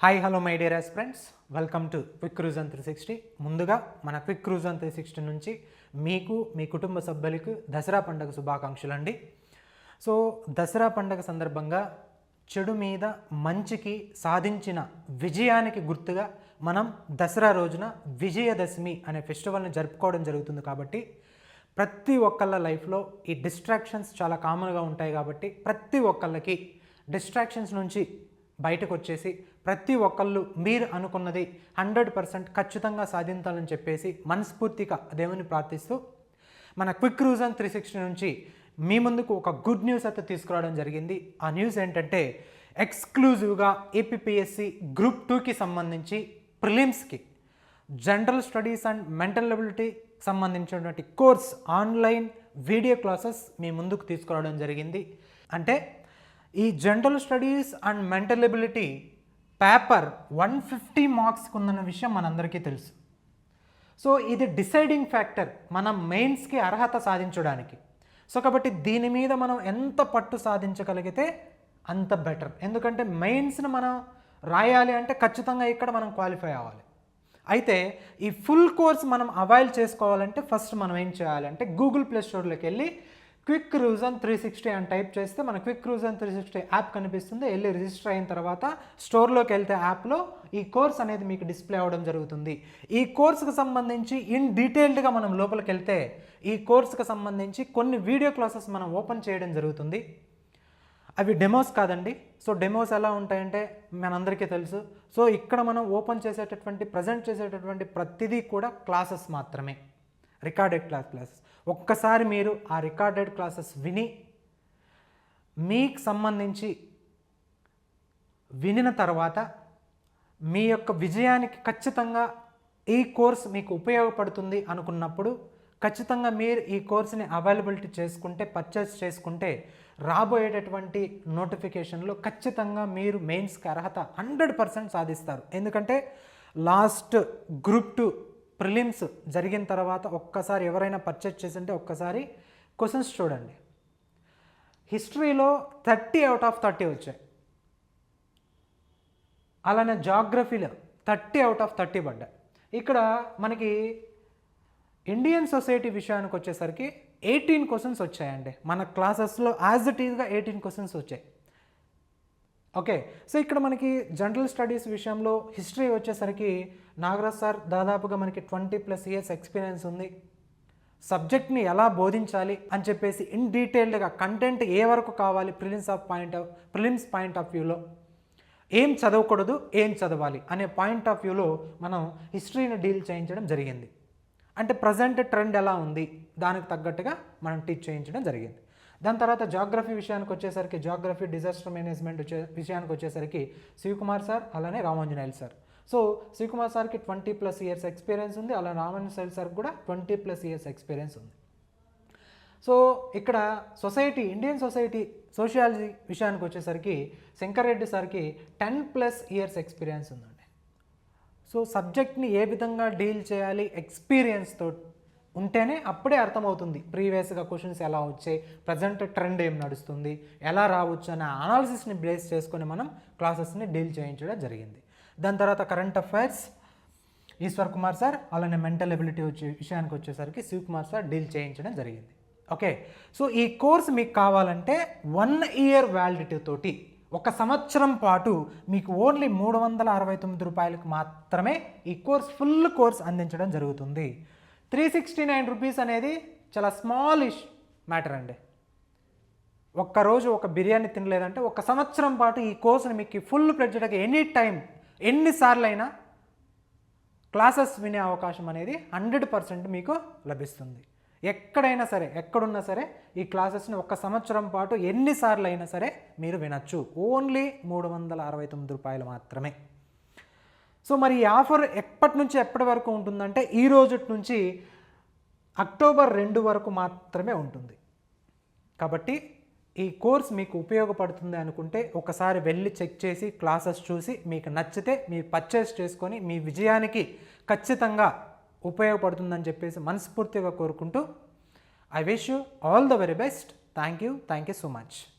Hi hello my dear friends welcome to Quick క్రూజన్ three sixty ముందుగా మన quick క్రూజన్ three sixty నుంచి మీకు మీ కుటుంబ సభ్యులకు దసరా పండుగ శుభాకాంక్షలు అండి సో దసరా పండుగ సందర్భంగా చెడు మీద మంచికి సాధించిన విజయానికి గుర్తుగా మనం దసరా రోజున విజయదశమి అనే ఫెస్టివల్ని జరుపుకోవడం జరుగుతుంది కాబట్టి ప్రతి ఒక్కళ్ళ లైఫ్లో ఈ డిస్ట్రాక్షన్స్ చాలా కామన్గా ఉంటాయి కాబట్టి ప్రతి ఒక్కళ్ళకి డిస్ట్రాక్షన్స్ నుంచి బయటకు వచ్చేసి ప్రతి ఒక్కళ్ళు మీరు అనుకున్నది హండ్రెడ్ పర్సెంట్ ఖచ్చితంగా సాధించాలని చెప్పేసి మనస్ఫూర్తిగా దేవుని ప్రార్థిస్తూ మన క్విక్ రూజన్ త్రీ సిక్స్టీ నుంచి మీ ముందుకు ఒక గుడ్ న్యూస్ అయితే తీసుకురావడం జరిగింది. ఆ న్యూస్ ఏంటంటే ఎక్స్క్లూజివ్గా ఏపీఎస్సి గ్రూప్ టూకి సంబంధించి ప్రిలిమ్స్కి general studies and mental ability సంబంధించినటువంటి కోర్స్ ఆన్లైన్ వీడియో క్లాసెస్ మీ ముందుకు తీసుకురావడం జరిగింది. అంటే ఈ general studies and mental ability paper one fifty మార్క్స్కి ఉందన్న విషయం మనందరికీ తెలుసు. సో ఇది డిసైడింగ్ ఫ్యాక్టర్ మనం మెయిన్స్కి అర్హత సాధించడానికి. సో కాబట్టి దీని మీద మనం ఎంత పట్టు సాధించగలిగితే అంత బెటర్. ఎందుకంటే మెయిన్స్ని మనం రాయాలి అంటే ఖచ్చితంగా ఇక్కడ మనం క్వాలిఫై అవ్వాలి. అయితే ఈ ఫుల్ కోర్స్ మనం అవైల్ చేసుకోవాలంటే ఫస్ట్ మనం ఏం చేయాలంటే గూగుల్ ప్లే స్టోర్లోకి వెళ్ళి క్విక్ రూజన్ త్రీ సిక్స్టీ అని టైప్ చేస్తే మన క్విక్ రూజన్ త్రీ సిక్స్టీ యాప్ కనిపిస్తుంది. వెళ్ళి రిజిస్టర్ అయిన తర్వాత స్టోర్లోకి వెళ్తే యాప్లో ఈ కోర్స్ అనేది మీకు డిస్ప్లే అవ్వడం జరుగుతుంది. ఈ కోర్సుకు సంబంధించి ఇన్ డీటెయిల్డ్గా మనం లోపలికి వెళ్తే ఈ కోర్సుకు సంబంధించి కొన్ని వీడియో క్లాసెస్ మనం ఓపెన్ చేయడం జరుగుతుంది. అవి డెమోస్ కాదండి. సో డెమోస్ ఎలా ఉంటాయంటే మనందరికీ తెలుసు. సో ఇక్కడ మనం ఓపెన్ చేసేటటువంటి ప్రజెంట్ చేసేటటువంటి ప్రతిదీ కూడా క్లాసెస్ మాత్రమే. Recorded class classes. ఒక్కసారి మీరు ఆ రికార్డెడ్ క్లాసెస్ విని మీకు సంబంధించి వినిన తర్వాత మీ యొక్క విజయానికి ఖచ్చితంగా ఈ కోర్స్ మీకు ఉపయోగపడుతుంది అనుకున్నప్పుడు ఖచ్చితంగా మీరు ఈ కోర్స్ని అవైలబిలిటీ చేసుకుంటే పర్చేస్ చేసుకుంటే రాబోయేటటువంటి నోటిఫికేషన్లో ఖచ్చితంగా మీరు మెయిన్స్కి అర్హత హండ్రెడ్ పర్సెంట్ సాధిస్తారు. ఎందుకంటే లాస్ట్ గ్రూప్ టూ ప్రిలిమ్స్ జరిగిన తర్వాత ఒక్కసారి ఎవరైనా పర్చేస్ చేసింటే ఒక్కసారి క్వశ్చన్స్ చూడండి. హిస్టరీలో థర్టీ అవుట్ ఆఫ్ థర్టీ వచ్చాయి. అలానే జాగ్రఫీలో థర్టీ అవుట్ ఆఫ్ థర్టీ పడ్డాయి. ఇక్కడ మనకి ఇండియన్ సొసైటీ విషయానికి వచ్చేసరికి ఎయిటీన్ క్వశ్చన్స్ వచ్చాయండి. మన క్లాసెస్లో యాజ్ ఇట్ ఈజ్గా ఎయిటీన్ క్వశ్చన్స్ వచ్చాయి. ఓకే సో ఇక్కడ మనకి జనరల్ స్టడీస్ విషయంలో హిస్టరీ వచ్చేసరికి నాగరాజ్ సార్ దాదాపుగా మనకి ట్వంటీ ప్లస్ ఇయర్స్ ఎక్స్పీరియన్స్ ఉంది. సబ్జెక్ట్ని ఎలా బోధించాలి అని చెప్పేసి ఇన్ డీటెయిల్డ్గా కంటెంట్ ఏ వరకు కావాలి prelims of point of prelims point of వ్యూలో. ఏం చదవకూడదు ఏం చదవాలి అనే పాయింట్ ఆఫ్ వ్యూలో మనం హిస్టరీని డీల్ చేయించడం జరిగింది. అంటే ప్రజెంట్ ట్రెండ్ ఎలా ఉంది దానికి తగ్గట్టుగా మనం టీచ్ చేయించడం జరిగింది. దాని తర్వాత జాగ్రఫీ విషయానికి వచ్చేసరికి జాగ్రఫీ డిజాస్టర్ మేనేజ్మెంట్ వచ్చే విషయానికి వచ్చేసరికి శివకుమార్ సార్ అలానే రామాంజనాయుల్ సార్. సో శివకుమార్ సార్కి ట్వంటీ ప్లస్ ఇయర్స్ ఎక్స్పీరియన్స్ ఉంది అలా రామాంజనేయులు సార్ కూడా ట్వంటీ ప్లస్ ఇయర్స్ ఎక్స్పీరియన్స్ ఉంది. సో ఇక్కడ సొసైటీ ఇండియన్ సొసైటీ సోషియాలజీ విషయానికి వచ్చేసరికి శంకర్రెడ్డి సార్కి టెన్ ప్లస్ ఇయర్స్ ఎక్స్పీరియన్స్ ఉందండి. సో సబ్జెక్ట్ని ఏ విధంగా డీల్ చేయాలి ఎక్స్పీరియన్స్తో ఉంటేనే అప్పుడే అర్థమవుతుంది. ప్రీవియస్గా క్వశ్చన్స్ ఎలా వచ్చాయి ప్రజెంట్ ట్రెండ్ ఏం నడుస్తుంది ఎలా రావచ్చు అనే అనాలిసిస్ని బేస్ చేసుకొని మనం క్లాసెస్ని డీల్ చేయించడం జరిగింది. దాని తర్వాత current affairs Eshwar Kumar sir అలానే మెంటల్ ఎబిలిటీ వచ్చే విషయానికి వచ్చేసరికి శివ్ కుమార్ సార్ డీల్ చేయించడం జరిగింది. ఓకే సో ఈ కోర్స్ మీకు కావాలంటే వన్ ఇయర్ వ్యాలిడిటీ తోటి ఒక సంవత్సరం పాటు మీకు ఓన్లీ మూడు వందల అరవై తొమ్మిది రూపాయలకు మాత్రమే ఈ కోర్స్ ఫుల్ కోర్స్ అందించడం జరుగుతుంది. త్రీ సిక్స్టీ నైన్ రూపీస్ అనేది చాలా స్మాల్ ఇష్ మ్యాటర్ అండి. ఒక్కరోజు ఒక బిర్యానీ తినలేదంటే ఒక సంవత్సరం పాటు ఈ కోర్సుని మీకు ఫుల్ ప్లెడ్జ్డ్గా ఎనీ టైం ఎన్నిసార్లు అయినా క్లాసెస్ వినే అవకాశం అనేది హండ్రెడ్ పర్సెంట్ మీకు లభిస్తుంది. ఎక్కడైనా సరే ఎక్కడున్నా సరే ఈ క్లాసెస్ని ఒక సంవత్సరం పాటు ఎన్నిసార్లు అయినా సరే మీరు వినొచ్చు. ఓన్లీ మూడు వందల అరవై తొమ్మిది రూపాయలు మాత్రమే. సో మరి ఈ ఆఫర్ ఎప్పటి నుంచి ఎప్పటి వరకు ఉంటుందంటే ఈ రోజు నుంచి అక్టోబర్ రెండు వరకు మాత్రమే ఉంటుంది. కాబట్టి ఈ కోర్స్ మీకు ఉపయోగపడుతుంది అనుకుంటే ఒకసారి వెళ్ళి చెక్ చేసి క్లాసెస్ చూసి మీకు నచ్చితే మీరు పర్చేస్ చేసుకొని మీ విజయానికి ఖచ్చితంగా ఉపయోగపడుతుందని చెప్పేసి మనస్ఫూర్తిగా కోరుకుంటూ I wish you all the very best thank you thank you so much